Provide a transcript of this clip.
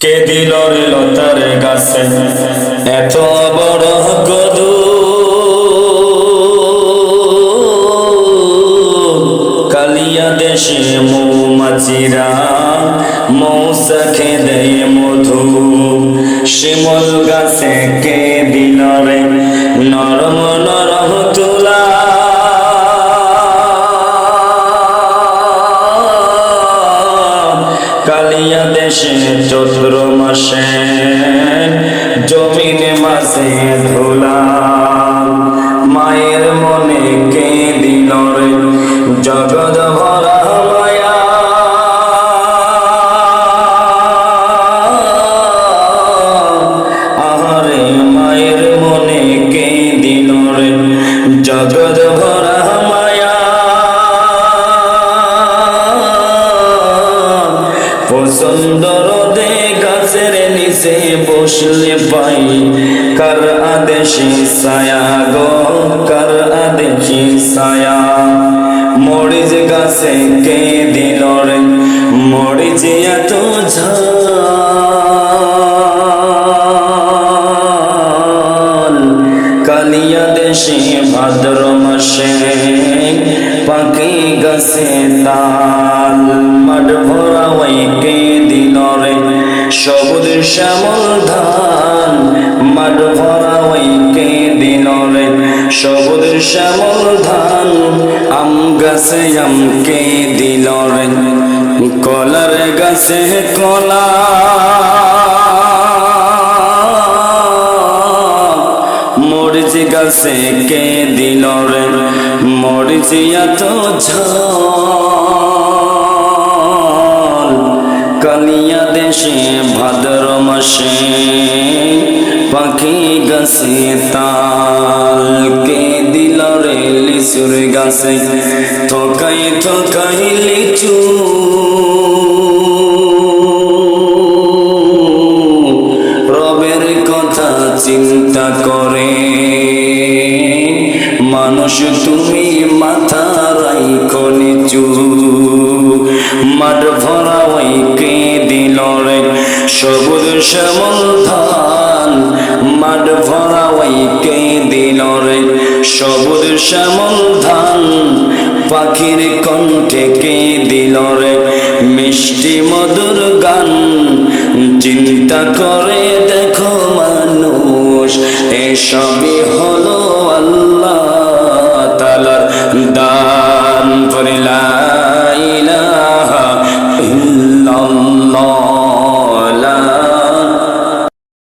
কে দিল রে লতার গাছে? এত বড় কদু কালিয়া দেশে মৌমাছিরা মৌসাখে দেয় মধু। শিমল গাছে কে দিল রে? নরম কালিয়া দেশে চৈত্র মাসে জমিনে মাসে ধুলা মায়ের মনে কে দিল রে? জগৎ ভরা পছন্দ রোদে গাছের নিচে বসলে পাই। কার আদেশে ছায়া গো, কার আদেশে ছায়া। মরিচ গাছে কে দিল রে, মরিচ এত কালিয়া দেশে ভাদ্র মাসে পাখি গাছে তাল, মাঠ ভরা ওই কে দিল রে সবুজ শ্যামল ধান, মাঠ ভরা ওই কে দিল রে সবুজ শ্যামল ধান, আম গাছে আম কে দিল রে কলার গাছে কলা। মরিচ গাছে কে দিল রে, মরিচ এত কালিয়া দেশে ভাদ্র মাসে পাখি গাছে তাল। কে দিল রে লিচুর গাছে? থকাই থকাই লিচু রবের কথা চিন্তা করে। মানুষ, তুমি মাথা রাইখো নিচু। মাঠ ভরা ওই কে দিল রে সবুজ শ্যামল ধান, মাঠ ভরা ওই কে দিল রে সবুজ শ্যামল ধান, পাখির কণ্ঠে কে দিল রে মিষ্টি মধুর গান চিন্তা করে দেখো মানুষ এসবই হল